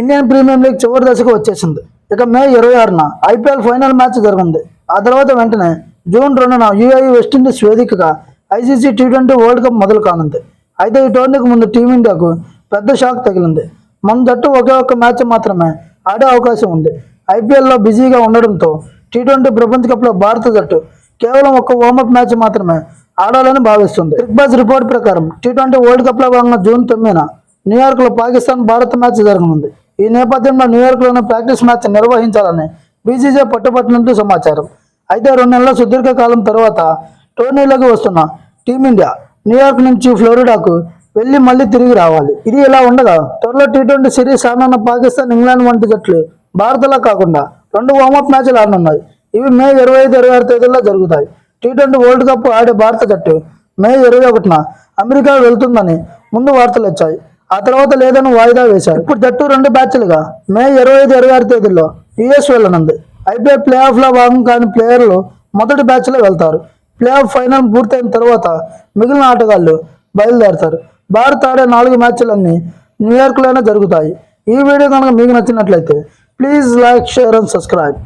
Indian premium league చివరి దశకు వచ్చేసింది. ఇక మే ఇరవై ఆరున ఐపీఎల్ ఫైనల్ మ్యాచ్ జరిగింది. ఆ తర్వాత వెంటనే జూన్ రెండున యూఐ వెస్టిండీస్ వేదికగా ICC T twenty world cup మొదలు కానుంది. అయితే ఈ టోర్నీకి ముందు టీమిండియాకు పెద్ద షాక్ తగిలింది. మన జట్టు ఒకే ఒక్క మ్యాచ్ మాత్రమే ఆడే అవకాశం ఉంది. ఐపీఎల్లో బిజీగా ఉండడంతో టీ ట్వంటీ ప్రపంచ కప్లో భారత జట్టు కేవలం ఒక వార్మప్ మ్యాచ్ మాత్రమే ఆడాలని భావిస్తుంది. క్రిక్ రిపోర్ట్ ప్రకారం టీ ట్వంటీ వరల్డ్ కప్లో భాగంగా జూన్ తొమ్మిదిన న్యూయార్క్లో పాకిస్తాన్ భారత్ మ్యాచ్ జరగనుంది. ఈ నేపథ్యంలో న్యూయార్క్లోనే ప్రాక్టీస్ మ్యాచ్ నిర్వహించాలని బీసీసీ పట్టుబట్టినట్టు సమాచారం. అయితే రెండు నెలల సుదీర్ఘ కాలం తర్వాత టోర్నీలోకి వస్తున్న టీమిండియా న్యూయార్క్ నుంచి ఫ్లోరిడాకు వెళ్ళి మళ్ళీ తిరిగి రావాలి. ఇది ఇలా ఉండగా త్వరలో టీ ట్వంటీ సిరీస్ ఆడనున్న పాకిస్తాన్ ఇంగ్లాండ్ వంటి జట్లు భారత్లో కాకుండా రెండు వార్మప్ మ్యాచ్లు ఆడనున్నాయి. ఇవి మే ఇరవై ఐదు ఇరవై ఆరు తేదీల్లో జరుగుతాయి. టీ ట్వంటీ వరల్డ్ కప్ ఆడే భారత జట్టు మే ఇరవై ఒకటిన అమెరికా వెళ్తుందని ముందు వార్తలు వచ్చాయి. ఆ తర్వాత లేదని వాయిదా వేశారు. ఇప్పుడు జట్టు రెండు బ్యాచ్లుగా. మే ఇరవై ఐదు ఇరవై ఆరు తేదీల్లో యుఎస్ వెళ్ళనుంది. ఐపీఎల్ ప్లే ఆఫ్లో భాగం కాని ప్లేయర్లు మొదటి బ్యాచ్లో వెళ్తారు. ప్లే ఆఫ్ ఫైనల్ పూర్తయిన తర్వాత మిగిలిన ఆటగాళ్ళు బయలుదేరతారు. భారత్ ఆడే నాలుగు మ్యాచ్లన్నీ న్యూయార్క్లోనే జరుగుతాయి. ఈ వీడియో కనుక మీకు నచ్చినట్లయితే please like share and subscribe.